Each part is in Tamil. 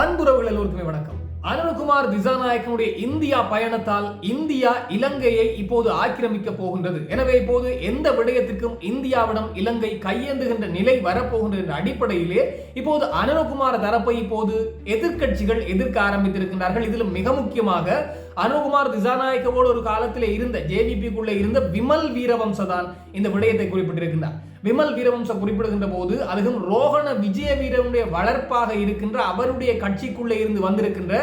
அன்புறவுகள் எல்லோருக்குமே வணக்கம். அனுகுமார் திசாநாயக்கனுடைய இந்தியா பயணத்தால் இந்தியா இலங்கையை இப்போது ஆக்கிரமிக்க போகின்றது. எனவே இப்போது எந்த விடயத்திற்கும் இந்தியாவிடம் இலங்கை கையேந்துகின்ற நிலை வரப்போகின்ற என்ற அடிப்படையிலே இப்போது அனுகுமார் தரப்பை இப்போது எதிர்க்கட்சிகள் எதிர்க்க ஆரம்பித்திருக்கின்றார்கள். இதிலும் மிக முக்கியமாக அனுகுமார் திசாநாயக்கவோடு ஒரு காலத்திலே இருந்த ஜேவிபிக்குள்ளே இருந்த விமல் வீரவம்சதான் இந்த விடயத்தை குறிப்பிட்டிருக்கின்றார். விமல் வீரவம்ச குறிப்பிடுகின்ற போது அதுவும் ரோகண விஜய வீரனுடைய வளர்ப்பாக இருக்கின்ற அவருடைய கட்சிக்குள்ளே இருந்து வந்திருக்கின்ற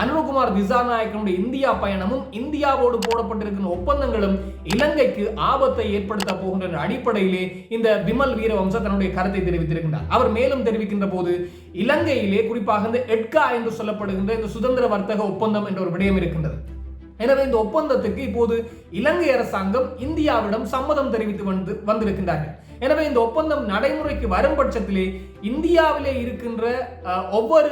அனுகுமார் திசாநாயக்கனுடைய இந்தியா பயணமும் இந்தியாவோடு போடப்பட்டிருக்கின்ற ஒப்பந்தங்களும் இலங்கைக்கு ஆபத்தை ஏற்படுத்த போகின்ற அடிப்படையிலே இந்த விமல் வீரவம்ச தன்னுடைய கருத்தை தெரிவித்திருக்கின்றார். அவர் மேலும் தெரிவிக்கின்ற போது இலங்கையிலே குறிப்பாக இந்த எட்கா என்று சொல்லப்படுகின்ற இந்த சுதந்திர வர்த்தக ஒப்பந்தம் என்ற ஒரு விடயம் இருக்கின்றது. எனவே இந்த ஒப்பந்தத்துக்கு இப்போது இலங்கை அரசாங்கம் இந்தியாவிடம் சம்மதம் தெரிவித்து வந்து வந்திருக்கின்றார்கள். எனவே இந்த ஒப்பந்தம் நடைமுறைக்கு வரும் பட்சத்திலே இந்தியாவிலே இருக்கின்ற ஒவ்வொரு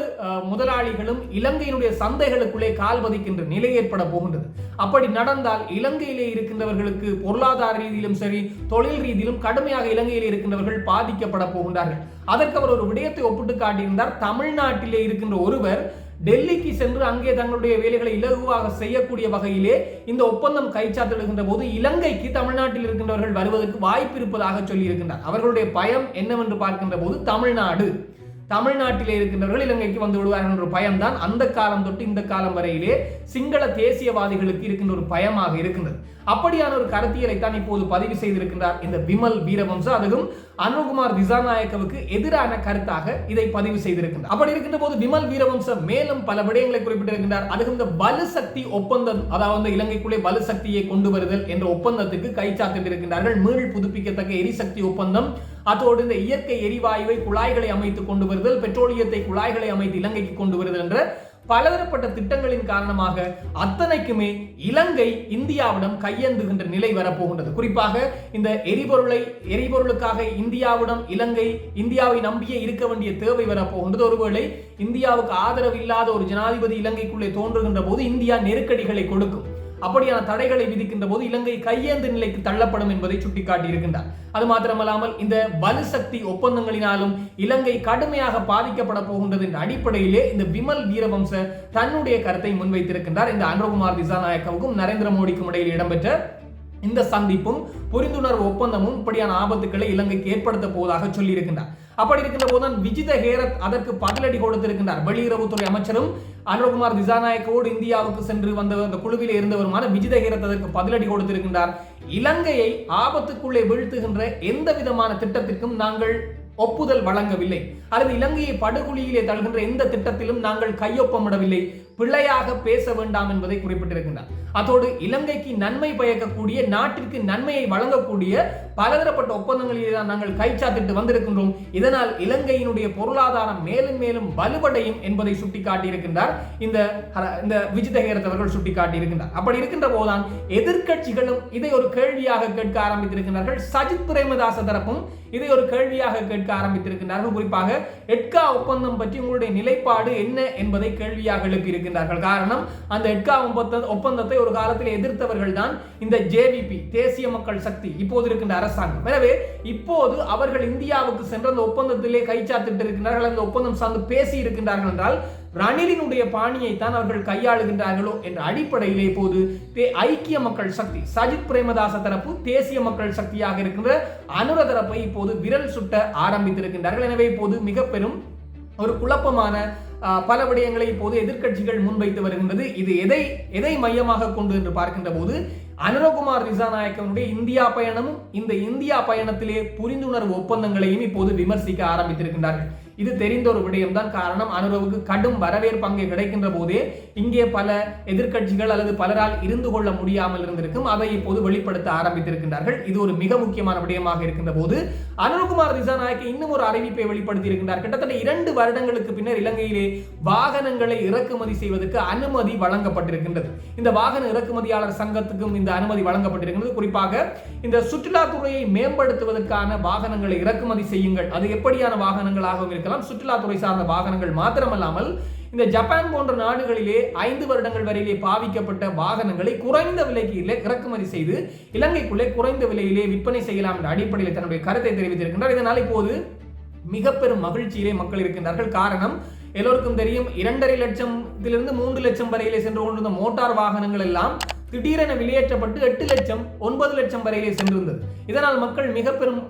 முதலாளிகளும் இலங்கையினுடைய சந்தைகளுக்குள்ளே கால் பதிக்கின்ற நிலை ஏற்பட போகின்றது. அப்படி நடந்தால் இலங்கையிலே இருக்கின்றவர்களுக்கு பொருளாதார ரீதியிலும் சரி தொழில் ரீதியிலும் கடுமையாக இலங்கையில் இருக்கின்றவர்கள் பாதிக்கப்பட போகின்றார்கள். அதற்கு அவர் ஒரு விடயத்தை ஒப்பிட்டு காட்டியிருந்தார். தமிழ்நாட்டிலே இருக்கின்ற ஒருவர் டெல்லிக்கு சென்று அங்கே தங்களுடைய வேலைகளை இலகுவாக செய்யக்கூடிய வகையிலே இந்த ஒப்பந்தம் கைச்சாத்திடுகின்ற போது இலங்கைக்கு தமிழ்நாட்டில் இருக்கின்றவர்கள் வருவதற்கு வாய்ப்பு இருப்பதாக சொல்லியிருக்கின்றார். அவர்களுடைய பயம் என்னவென்று பார்க்கின்ற போது தமிழ்நாடு. தமிழ்நாட்டிலே இருக்கின்றவர்கள் இலங்கைக்கு வந்து விடுவார்கள் என்ற பயம்தான். அந்த காலம் தொட்டு இந்த காலம் வரையிலே சிங்கள தேசியவாதிகளுக்கு இருக்கின்ற ஒரு பயமாக இருக்கின்றது. அப்படியான ஒரு கருத்தியலை தான் இப்போது பதிவு செய்திருக்கின்றார் இந்த விமல் வீரவம்ச. அதுவும் அனுகுமார் திசாநாயக்கவுக்கு எதிரான கருத்தாக இதை பதிவு செய்திருக்கின்றார். அப்படி இருக்கின்ற போது விமல் வீரவம்ச மேலும் பல விடயங்களை குறிப்பிட்டிருக்கின்றார். அதுவும் இந்த வலு சக்தி ஒப்பந்தம் அதாவது இலங்கைக்குள்ளே பலுசக்தியை கொண்டு வருதல் என்ற ஒப்பந்தத்துக்கு கைச்சாத்திட்டிருக்கின்றார்கள் மீள் புதுப்பிக்கத்தக்க எரிசக்தி ஒப்பந்தம் அதோடு இந்த இயற்கை எரிவாயுவை குழாய்களை அமைத்து கொண்டு வருதல் பெட்ரோலியத்தை குழாய்களை அமைத்து இலங்கைக்கு கொண்டு வருதல் என்ற பலதரப்பட்ட திட்டங்களின் காரணமாக அத்தனைக்குமே இலங்கை இந்தியாவிடம் கையெழுந்துகின்ற நிலை வரப்போகின்றது. குறிப்பாக இந்த எரிபொருளை எரிபொருளுக்காக இந்தியாவிடம் இலங்கை இந்தியாவை நம்பியே இருக்க வேண்டிய தேவை வரப்போகின்றது. ஒருவேளை இந்தியாவுக்கு ஆதரவு இல்லாத ஒரு ஜனாதிபதி இலங்கைக்குள்ளே தோன்றுகின்ற போது இந்தியா நெருக்கடிகளை கொடுக்கும். அப்படியான தடைகளை விதிக்கின்ற போது இலங்கை கையேந்து நிலைக்கு தள்ளப்படும் என்பதை சுட்டிக்காட்டியிருக்கின்றார். அது மாத்திரமல்லாமல் இந்த வலு சக்தி ஒப்பந்தங்களினாலும் இலங்கை கடுமையாக பாதிக்கப்பட போகின்றது என்ற அடிப்படையிலே இந்த விமல் வீரவம்ச தன்னுடைய கருத்தை முன்வைத்திருக்கின்றார். இந்த அனுரகுமார் திசாநாயக்கவுக்கும் நரேந்திர மோடிக்கும் இடையில் இடம்பெற்ற இந்த சந்திப்பும் புரிந்துணர்வு ஒப்பந்தமும் இப்படியான ஆபத்துக்களை இலங்கைக்கு ஏற்படுத்த போவதாக சொல்லியிருக்கின்றார். அப்படி இருக்கின்ற போதுதான் விஜித ஹேரத் அதற்கு பதிலடி கொடுத்திருக்கின்றார். வெளியுறவுத்துறை அமைச்சரும் அனுரகுமார் திசாநாயக்கோடு இந்தியாவுக்கு சென்று வந்த அந்த குழுவில் இருந்தவருமான விஜித ஹேரத் அதற்கு பதிலடி கொடுத்திருக்கின்றார். இலங்கையை ஆபத்துக்குள்ளே வீழ்த்துகின்ற எந்த விதமான திட்டத்திற்கும் நாங்கள் ஒப்புதல் வழங்கவில்லை. அல்லது இலங்கையை படுகொலியிலே தழுகின்ற எந்த திட்டத்திலும் நாங்கள் கையொப்பமிடவில்லை. பிள்ளையாக பேச வேண்டாம் என்பதை குறிப்பிட்டிருக்கின்றார். அதோடு இலங்கைக்கு நன்மை பயக்கக்கூடிய நாட்டிற்கு நன்மையை வழங்கக்கூடிய பலதரப்பட்ட ஒப்பந்தங்களிலே தான் நாங்கள் கைச்சாத்திட்டு வந்திருக்கின்றோம். இதனால் இலங்கையினுடைய பொருளாதாரம் மேலும் மேலும் வலுவடையும் என்பதை சுட்டிக்காட்டியிருக்கின்றார். இந்த இந்த விஜிதஹேரத் அவர்கள் சுட்டிக்காட்டியிருக்கின்றார். அப்படி இருக்கின்ற போதுதான் எதிர்க்கட்சிகளும் இதை ஒரு கேள்வியாக கேட்க ஆரம்பித்திருக்கிறார்கள் சஜித் பிரேமதாச தரப்பும் இதை ஒரு கேள்வியாக கேட்க ஆரம்பித்திருக்கின்றார்கள். குறிப்பாக எட்கா ஒப்பந்தம் பற்றி உங்களுடைய நிலைப்பாடு என்ன என்பதை கேள்வியாக எழுப்பியிருக்கின்றார்கள். காரணம் அந்த எட்கா ஒப்பந்த ஒப்பந்தத்தை ஒரு காலத்தில் எதிர்த்தவர்கள் தான் இந்த ஜேவிபி தேசிய மக்கள் சக்தி இப்போது இருக்கின்ற அரசாங்கம். எனவே இப்போது அவர்கள் இந்தியாவுக்கு சென்ற அந்த ஒப்பந்தத்திலே கைச்சாத்திட்டு இருக்கின்றார்கள் அந்த ஒப்பந்தம் சார்ந்து பேசி இருக்கின்றார்கள் என்றால் ரணிலினுடைய பாணியை தான் அவர்கள் கையாளுகின்றார்களோ என்ற அடிப்படையிலே இப்போது ஐக்கிய மக்கள் சக்தி சஜித் பிரேமதாச தரப்பு தேசிய மக்கள் சக்தியாக இருக்கின்ற அனுர தரப்பை இப்போது விரல் சுட்ட ஆரம்பித்திருக்கின்றார்கள். எனவே இப்போது மிக பெரும் ஒரு குழப்பமான பல விடயங்களை இப்போது எதிர்க்கட்சிகள் முன்வைத்து வருகின்றது. இது எதை எதை மையமாக கொண்டு என்று பார்க்கின்ற போது அனுரகுமார் திசாநாயக்கனுடைய இந்தியா பயணமும் இந்த இந்தியா பயணத்திலே புரிந்துணர்வு ஒப்பந்தங்களையும் இப்போது விமர்சிக்க ஆரம்பித்திருக்கின்றார்கள். இது தெரிந்த ஒரு விடயம்தான் காரணம். அனுரவுக்கு கடும் வரவேற்பு அங்கே கிடைக்கின்ற போதே இங்கே பல எதிர்க்கட்சிகள் அல்லது பலரால் இருந்து கொள்ள முடியாமல் இருந்திருக்கும். அதை இப்போது வெளிப்படுத்த ஆரம்பித்திருக்கின்றார்கள். இது ஒரு மிக முக்கியமான விடயமாக இருக்கின்ற போது அனுகுமார் திசாநாயக்கு இன்னும் ஒரு அறிவிப்பை வெளிப்படுத்தி இருக்கின்றார். கிட்டத்தட்ட இரண்டு வருடங்களுக்கு பின்னர் இலங்கையிலே வாகனங்களை இறக்குமதி செய்வதற்கு அனுமதி வழங்கப்பட்டிருக்கின்றது. இந்த வாகன இறக்குமதியாளர் சங்கத்துக்கும் இந்த அனுமதி வழங்கப்பட்டிருக்கின்றது. குறிப்பாக இந்த சுற்றுலாத்துறையை மேம்படுத்துவதற்கான வாகனங்களை இறக்குமதி செய்யுங்கள். அது எப்படியான வாகனங்களாகவும் இருக்கலாம். சுற்றுலாத்துறை சார்ந்த வாகனங்கள் மாத்திரமல்லாமல் இந்த ஜப்பான் போன்ற நாடுகளிலே ஐந்து வருடங்கள் வரையிலே பாவிக்கப்பட்ட வாகனங்களை குறைந்த விலைக்கு இறக்குமதி செய்து இலங்கைக்குள்ளே குறைந்த விலையிலே விற்பனை செய்யலாம் என்ற அடிப்படையில் தன்னுடைய கருத்தை தெரிவித்திருக்கின்றார். இதனால் இப்போது மிக பெரும் மகிழ்ச்சியிலே மக்கள் இருக்கின்றார்கள். காரணம் எல்லோருக்கும் தெரியும் இரண்டரை லட்சத்திலிருந்து மூன்று லட்சம் வரையிலே சென்று கொண்டிருந்த மோட்டார் வாகனங்கள் எல்லாம் திடீரென வெளியேற்றப்பட்டு எட்டு லட்சம் ஒன்பது லட்சம் வரையிலே சென்றிருந்தது. இதனால் மக்கள் மிக பெரும்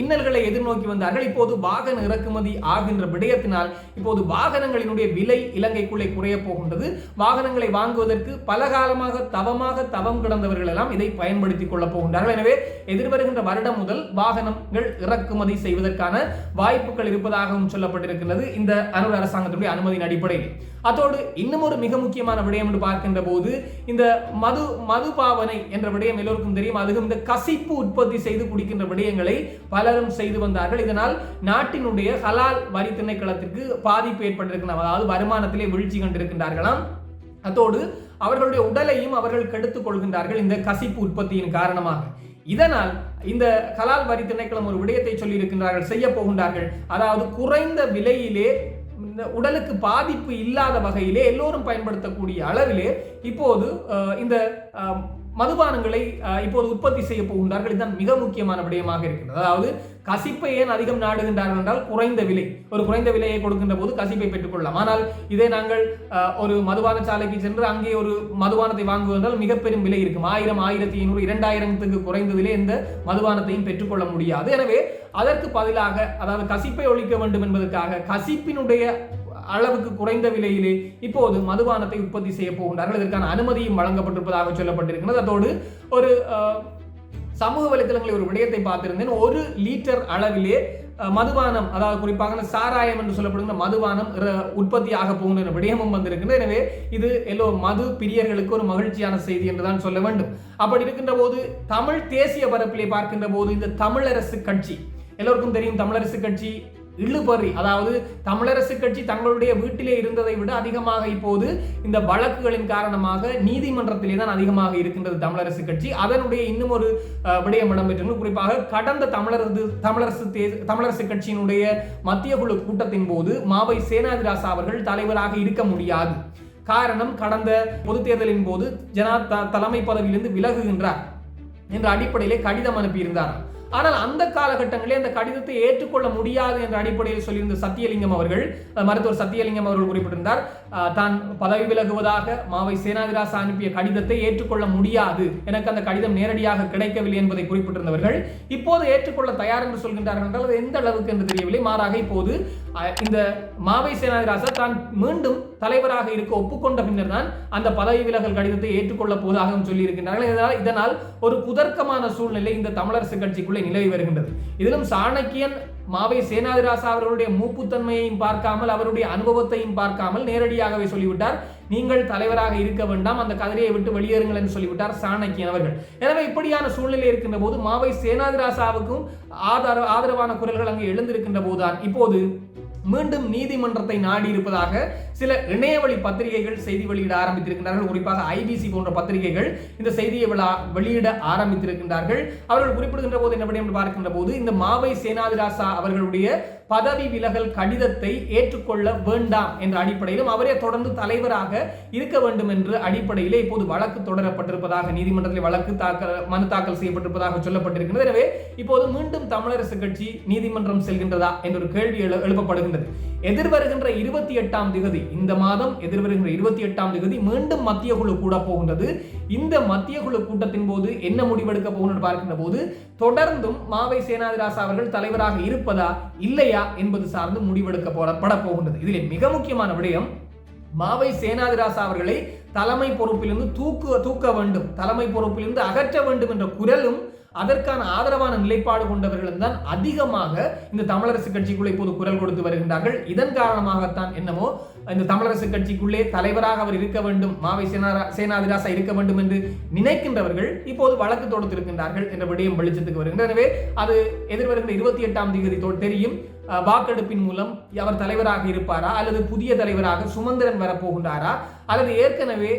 இன்னல்களை எதிர்நோக்கி வந்தார்கள். இப்போது வாகன இறக்குமதி ஆகின்ற விடயத்தினால் இப்போது வாகனங்களினுடைய விலை இலங்கைக்குள்ளே குறைய போகின்றது. வாகனங்களை வாங்குவதற்கு பல காலமாக தவமாக தவம் கிடந்தவர்கள் எல்லாம் இதை பயன்படுத்திக் கொள்ளப் போகின்றார்கள். எனவே எதிர்வருகின்ற வருடம் முதல் வாகனங்கள் இறக்குமதி செய்வதற்கான வாய்ப்புகள் இருப்பதாகவும் சொல்லப்பட்டிருக்கிறது இந்த அனுர் அரசாங்கத்துடைய அனுமதியின் அடிப்படையில். அத்தோடு இன்னும் ஒரு மிக முக்கியமான விடயம் என்று பார்க்கின்ற போது இந்த மது மது பாவனை என்ற விடயம் எல்லோருக்கும் தெரியும். அதுவும் இந்த கசிப்பு உற்பத்தி செய்து குடிக்கின்ற விடயங்களை பலரும் செய்து வந்தார்கள். இதனால் நாட்டினுடைய ஹலால் வரி திணைக்களத்திற்கு பாதிப்பு ஏற்பட்டிருக்கிறது. அதாவது வருமானத்திலே வீழ்ச்சி கண்டிருக்கின்றார்களாம். அத்தோடு அவர்களுடைய உடலையும் அவர்கள் கெடுத்துக் கொள்கின்றார்கள் இந்த கசிப்பு உற்பத்தியின் காரணமாக. இதனால் இந்த கலால் வரி திணைக்களம் ஒரு விடயத்தை சொல்லி இருக்கின்றார்கள் செய்ய போகின்றார்கள். அதாவது குறைந்த விலையிலே இந்த உடலுக்கு பாதிப்பு இல்லாத வகையிலே எல்லோரும் பயன்படுத்தக்கூடிய அளவிலே இப்போது இந்த மதுபானங்களை இப்போது உற்பத்தி செய்ய போகின்றார்கள். இதுதான் மிக முக்கியமான விடயமாக இருக்கிறது. அதாவது கசிப்பை ஏன் அதிகம் நாடுகின்றார்கள் என்றால் குறைந்த விலை. ஒரு குறைந்த விலையை கொடுக்கின்ற போது கசிப்பை பெற்றுக்கொள்ளலாம் ஆனால் இதை நாங்கள் ஒரு மதுபான சாலைக்கு சென்று அங்கே ஒரு மதுபானத்தை வாங்குவதால் மிக பெரும் விலை இருக்கும். ஆயிரம் ஆயிரத்தி ஐநூறு இரண்டாயிரத்துக்கு குறைந்ததிலே இந்த மதுபானத்தையும் பெற்றுக்கொள்ள முடியாது. எனவே அதற்கு பதிலாக அதாவது கசிப்பை ஒழிக்க வேண்டும் என்பதற்காக கசிப்பினுடைய அளவுக்கு குறைந்த விலையிலே இப்போது மதுபானத்தை உற்பத்தி செய்ய போகின்றார்கள் இதற்கான அனுமதியும் வழங்கப்பட்டிருப்பதாக சொல்லப்பட்டிருக்கிறது அதோடு ஒரு சமூக வலைத்தளங்களில் ஒரு விடயத்தை பார்த்திருந்தேன். ஒரு லிட்டர் அளவிலே மதுபானம் அதாவது குறிப்பாக சாராயம் என்று சொல்லப்படுகிற மதுபானம் உற்பத்தி உற்பத்தியாக போகின்ற விடயமும் வந்திருக்கிறது எனவே இது எல்லோ மது பிரியர்களுக்கு ஒரு மகிழ்ச்சியான செய்தி என்றுதான் சொல்ல வேண்டும். அப்படி இருக்கின்ற போது தமிழ் தேசிய பரப்பிலே பார்க்கின்ற போது இந்த தமிழரசு கட்சி எல்லோருக்கும் தெரியும் தமிழரசு கட்சி இழுபறி. அதாவது தமிழரசு கட்சி தங்களுடைய வீட்டிலே இருந்ததை விட அதிகமாக இப்போது இந்த வழக்குகளின் காரணமாக நீதிமன்றத்திலே தான் அதிகமாக இருக்கின்றது தமிழரசு கட்சி. அதனுடைய இன்னும் ஒரு அஹ், விடயம் இடம்பெற்றது குறிப்பாக கடந்த தமிழரசு தமிழரசு தே- தமிழரசு கட்சியினுடைய மத்திய குழு கூட்டத்தின் போது மாவை சேனாதிராசா அவர்கள் தலைவராக இருக்க முடியாது. காரணம் கடந்த பொது தேர்தலின் போது ஜனா த- தலைமை பதவியிலிருந்து விலகுகின்றார். என்ற அடிப்படையிலே கடிதம் அனுப்பியிருந்தார் ஆனால் அந்த காலகட்டங்களிலே அந்த கடிதத்தை ஏற்றுக்கொள்ள முடியாது என்ற அடிப்படையில் சொல்லியிருந்த சத்தியலிங்கம் அவர்கள் மருத்துவர் சத்தியலிங்கம் அவர்கள் குறிப்பிட்டிருந்தார் தான் பதவி விலகுவதாக மாவை சேனாதிராசா அனுப்பிய கடிதத்தை ஏற்றுக்கொள்ள முடியாது. எனக்கு அந்த கடிதம் நேரடியாக கிடைக்கவில்லை என்பதை குறிப்பிட்டிருந்தவர்கள் இப்போது ஏற்றுக்கொள்ள தயார் என்று சொல்கின்றார்கள் என்றால் அது எந்த அளவுக்கு என்று தெரியவில்லை. மாறாக இப்போது இந்த மாவை சேனாதிராசா தான் மீண்டும் தலைவராக இருக்க ஒப்புக்கொண்ட பின்னர் தான் அந்த பதவி விலகல் கடிதத்தை ஏற்றுக்கொள்ளப் போவதாகவும் சொல்லியிருக்கின்றார்கள். இதனால் இதனால் ஒரு குதர்க்கமான சூழ்நிலை இந்த தமிழரசு கட்சிக்குள்ளே நிலவி வருகின்றது. இதிலும் சாணக்கியன் மாவை சேனாதிராசா அவர்களுடைய மூப்புத்தன்மையையும் பார்க்காமல் அவருடைய அனுபவத்தையும் பார்க்காமல் நேரடியாகவே சொல்லிவிட்டார். நீங்கள் தலைவராக இருக்க வேண்டாம் அந்த கதிரையை விட்டு வெளியேறுங்கள் என்று சொல்லிவிட்டார் சாணக்கியன் அவர்கள். எனவே இப்படியான சூழ்நிலை இருக்கின்ற போது மாவை சேனாதிராசாவுக்கும் ஆதரவு ஆதரவான குரல்கள் அங்கு எழுந்திருக்கின்ற போதுதான் இப்போது மீண்டும் நீதிமன்றத்தை நாடி இருப்பதாக சில இணையவழி பத்திரிகைகள் செய்தி வெளியிட ஆரம்பித்திருக்கின்றார்கள். குறிப்பாக ஐபிசி போன்ற பத்திரிகைகள் இந்த செய்தியை விழா- வெளியிட ஆரம்பித்திருக்கின்றார்கள். அவர்கள் குறிப்பிடுகின்ற போது என்ன என்று பார்க்கின்ற போது இந்த மாவை சேனாதிராசா அவர்களுடைய பதவி விலகல் கடிதத்தை ஏற்றுக்கொள்ள வேண்டாம் என்ற அடிப்படையிலும் அவரே தொடர்ந்து தலைவராக இருக்க வேண்டும் என்ற அடிப்படையிலே இப்போது வழக்கு தொடரப்பட்டிருப்பதாக நீதிமன்றத்தில் வழக்கு தாக்கல் மனு தாக்கல் செய்யப்பட்டிருப்பதாக சொல்லப்பட்டிருக்கிறது எனவே இப்போது மீண்டும் தமிழரசு கட்சி நீதிமன்றம் செல்கின்றதா என்ற ஒரு கேள்வி எழு- எழுப்பப்படுகின்றது. எதிர்வருகின்ற இருபத்தி எட்டாம் திகதி இந்த மாதம் எதிர்வருகின்ற இருபத்தி எட்டாம் திகதி மீண்டும் மத்திய குழு கூட போகின்றது. இந்த மத்திய குழு கூட்டத்தின் போது என்ன முடிவெடுக்க போகின்றது பார்க்கின்ற போது தொடர்ந்தும் மாவை சேனாதிராசா அவர்கள் தலைவராக இருப்பதா இல்லையா என்பது சார்ந்து முடிவெடுக்க போடப்பட போகின்றது. இதில் மிக முக்கியமான விடயம் மாவை சேனாதிராசா அவர்களை தலைமை பொறுப்பிலிருந்து தூக்கு தூக்க வேண்டும். தலைமை பொறுப்பிலிருந்து அகற்ற வேண்டும் என்ற குரலும் அதற்கான ஆதரவான நிலைப்பாடு கொண்டவர்களும் தான் அதிகமாக இந்த தமிழரசு கட்சிக்குள்ளே இப்போது குரல் கொடுத்து வருகின்றார்கள். இதன் காரணமாகத்தான் என்னமோ இந்த தமிழரசு கட்சிக்குள்ளே தலைவராக அவர் இருக்க வேண்டும் மாவை சேனா சேனாதிராசா இருக்க வேண்டும் என்று நினைக்கின்றவர்கள் இப்போது வழக்கு தொடுத்திருக்கின்றார்கள் என்ற விடயம் வெளிச்சத்துக்கு வருகின்றனவே எனவே அது எதிர்வருகின்ற இருபத்தி எட்டாம் தேதி தெரியும். வாக்கெடுப்பின் மூலம் அவர் தலைவராக இருப்பாரா அல்லது புதிய தலைவராக சுமந்திரன் வரப்போகின்றாரா அல்லது ஏற்கனவே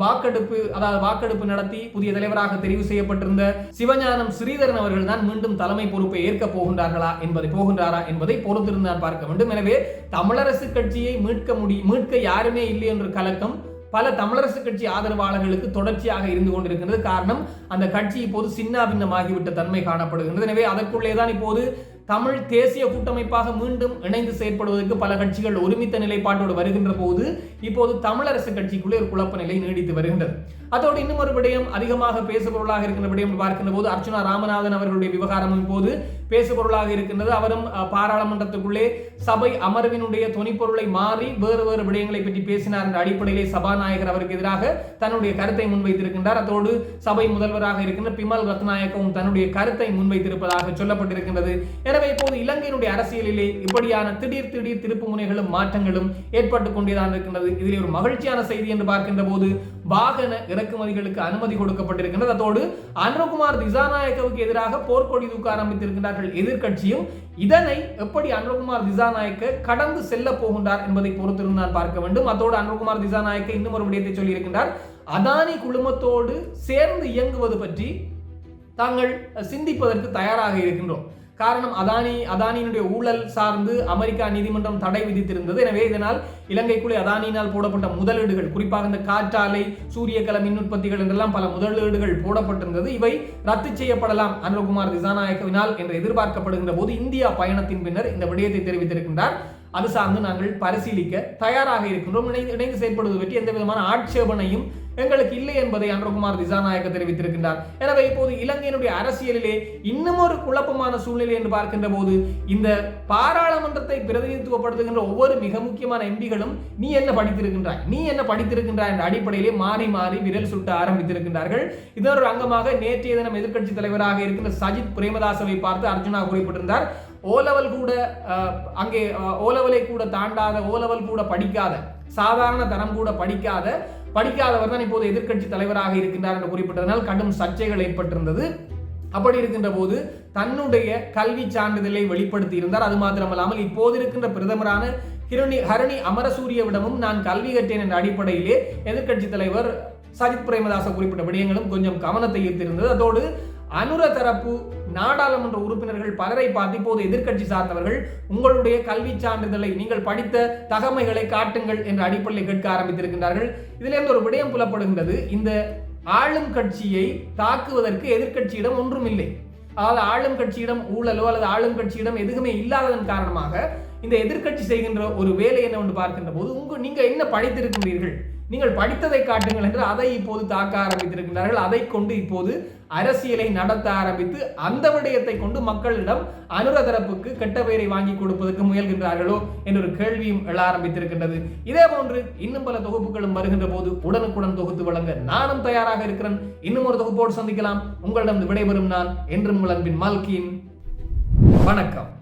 வாக்கெடுப்பு அதாவது வாக்கெடுப்பு நடத்தி புதிய தலைவராக தெரிவு செய்யப்பட்டிருந்த சிவஞானம் ஸ்ரீதரன் அவர்கள் தான் மீண்டும் தலைமை பொறுப்பை ஏற்க போகின்றார்களா என்பதை போகின்றாரா என்பதை பொறுத்திருந்தான் பார்க்க வேண்டும். எனவே தமிழரசு கட்சியை மீட்க முடி மீட்க யாருமே இல்லை என்ற கலக்கம் பல தமிழரசு கட்சி ஆதரவாளர்களுக்கு தொடர்ச்சியாக இருந்து கொண்டிருக்கிறது காரணம் அந்த கட்சி இப்போது சின்ன பின்னமாகிவிட்ட தன்மை காணப்படுகின்றது. எனவே அதற்குள்ளே தான் இப்போது தமிழ் தேசிய கூட்டமைப்பாக மீண்டும் இணைந்து செயற்படுவதற்கு பல கட்சிகள் ஒருமித்த நிலைப்பாட்டோடு வருகின்ற போது இப்போது தமிழரசு கட்சிக்குள்ளே ஒரு குழப்ப நிலை நீடித்து வருகின்றது. அதோடு இன்னும் ஒரு விடயம் அதிகமாக பேசுபொருளாக இருக்கின்ற விடயம் பார்க்கின்ற போது அர்ச்சுனா ராமநாதன் அவர்களுடைய விவகாரமும் போது பேசுபொருளாக இருக்கின்றது. அவரும் பாராளுமன்றத்துக்குள்ளே சபை அமர்வினுடைய துணிப்பொருளை மாறி வேறு வேறு விடயங்களை பற்றி பேசினார் என்ற அடிப்படையிலே சபாநாயகர் அவருக்கு எதிராக தன்னுடைய கருத்தை முன்வைத்திருக்கின்றார். அதோடு சபை முதல்வராக இருக்கின்ற பிமல் ரத்நாயக்கவும் தன்னுடைய கருத்தை முன்வைத்திருப்பதாக சொல்லப்பட்டிருக்கின்றது. எனவே இப்போது இலங்கையினுடைய அரசியலிலே இப்படியான திடீர் திடீர் திருப்பு முனைகளும் மாற்றங்களும் ஏற்பட்டுக் கொண்டேதான் இருக்கின்றது. இதில் ஒரு மகிழ்ச்சியான செய்தி என்று பார்க்கின்ற போது வாகன இறக்குமதிகளுக்கு அனுமதி கொடுக்கப்பட்டிருக்கின்றது. அதோடு அனுகுமார் திசாநாயக்கவுக்கு எதிராக போர்க்கொடி தூக்க ஆரம்பித்திருக்கிறார்கள் எதிர்கட்சியும் இதனை எப்படி அனுகுமார் திசாநாயக்க கடந்து செல்ல போகின்றார் என்பதை பொறுத்திருந்து நான் பார்க்க வேண்டும். அதோடு அனுகுமார் திசாநாயக்க இன்னும் ஒரு விடயத்தை சொல்லியிருக்கின்றார். அதானி குழுமத்தோடு சேர்ந்து இயங்குவது பற்றி தாங்கள் சிந்திப்பதற்கு தயாராக இருக்கின்றோம். காரணம் அதானி அதானியினுடைய ஊழல் சார்ந்து அமெரிக்கா நீதிமன்றம் தடை விதித்திருந்தது. எனவே இதனால் இலங்கைக்குள்ளே அதானியினால் போடப்பட்ட முதலீடுகள் குறிப்பாக இந்த காற்றாலை சூரியகல மின் உற்பத்திகள் என்றெல்லாம் பல முதலீடுகள் போடப்பட்டிருந்தது. இவை ரத்து செய்யப்படலாம். அனுகுமார் திசாநாயக்கவினால் என்று எதிர்பார்க்கப்படுகின்ற போது இந்தியா பயணத்தின் பின்னர் இந்த விடயத்தை தெரிவித்திருக்கின்றார். அது சார்ந்து நாங்கள் பரிசீலிக்க தயாராக இருக்கின்றோம். இணைந்து இணைந்து செயற்படுவது பற்றி எந்த விதமான ஆட்சேபனையும் எங்களுக்கு இல்லை என்பதை அன்றகுமார் திசாநாயக்க தெரிவித்திருக்கின்றார். எனவே இப்போது இலங்கையினுடைய அரசியலிலே இன்னும் ஒரு குழப்பமான சூழ்நிலை என்று பார்க்கின்ற போது இந்த பாராளுமன்றத்தை பிரதிநிதித்துவப்படுத்துகின்ற ஒவ்வொரு மிக முக்கியமான எம்பிகளும் நீ என்ன படித்திருக்கின்றாய்? நீ என்ன படித்திருக்கின்றாய் என்ற அடிப்படையிலே மாறி மாறி விரல் சுட்ட ஆரம்பித்திருக்கின்றார்கள். இதனொரு அங்கமாக நேற்றைய தினம் எதிர்க்கட்சி தலைவராக இருக்கின்ற சஜித் பிரேமதாசவை பார்த்து அர்ஜுனா குறிப்பிட்டிருந்தார். ஓலவல் கூட அங்கே ஓலவலை கூட தாண்டாத ஓலவல் கூட படிக்காத சாதாரண தரம் கூட படிக்காத படிக்காதவர் தான் இப்போது எதிர்க்கட்சி தலைவராக இருக்கின்றார் என்று குறிப்பிட்டதனால் கடும் சர்ச்சைகள் ஏற்பட்டிருந்தது. அப்படி இருக்கின்ற போது தன்னுடைய கல்வி சான்றிதழை வெளிப்படுத்தி இருந்தார். அது மாத்திரமல்லாமல் இப்போது இருக்கின்ற பிரதமரான ஹிரணி ஹரணி அமரசூரியவிடமும் நான் கல்வி கற்றேன் என்ற அடிப்படையிலே எதிர்க்கட்சி தலைவர் சஜித் பிரேமதாச குறிப்பிட்ட விடயங்களும் கொஞ்சம் கவனத்தை ஈர்த்திருந்தது. அதோடு அனுர தரப்பு நாடாளுமன்ற உறுப்பினர்கள் பலரை பார்த்து இப்போது எதிர்க்கட்சி சார்ந்தவர்கள் உங்களுடைய கல்வி சான்றிதழை நீங்கள் படித்த தகமைகளை காட்டுங்கள் என்ற அடிப்படையில் கேட்க ஆரம்பித்திருக்கின்றார்கள். இதிலிருந்து ஒரு விடயம் புலப்படுகின்றது. இந்த ஆளும் கட்சியை தாக்குவதற்கு எதிர்க்கட்சியிடம் ஒன்றும் இல்லை அதாவது ஆளும் கட்சியிடம் ஊழலோ அல்லது ஆளும் கட்சியிடம் எதுவுமே இல்லாததன் காரணமாக இந்த எதிர்க்கட்சி செய்கின்ற ஒரு வேலை என்ன ஒன்று பார்க்கின்ற போது உங்க நீங்க என்ன படித்திருக்கின்றீர்கள்? நீங்கள் படித்ததை காட்டுங்கள் என்று அதை இப்போது தாக்க ஆரம்பித்திருக்கிறார்கள் அதை கொண்டு இப்போது அரசியலை நடத்த ஆரம்பித்து அந்த விடயத்தை கொண்டு மக்களிடம் அனுர தரப்புக்கு கெட்ட பெயரை வாங்கி கொடுப்பதற்கு முயல்கின்றார்களோ என்ற ஒரு கேள்வியும் எழ ஆரம்பித்திருக்கின்றது. இதே போன்று இன்னும் பல தொகுப்புகளும் வருகின்ற போது உடனுக்குடன் தொகுத்து வழங்க நானும் தயாராக இருக்கிறேன். இன்னும் ஒரு தொகுப்போடு சந்திக்கலாம். உங்களிடம் விடைபெறும் நான் என்றும் உங்கள் அன்பின் மால்கியின். வணக்கம்.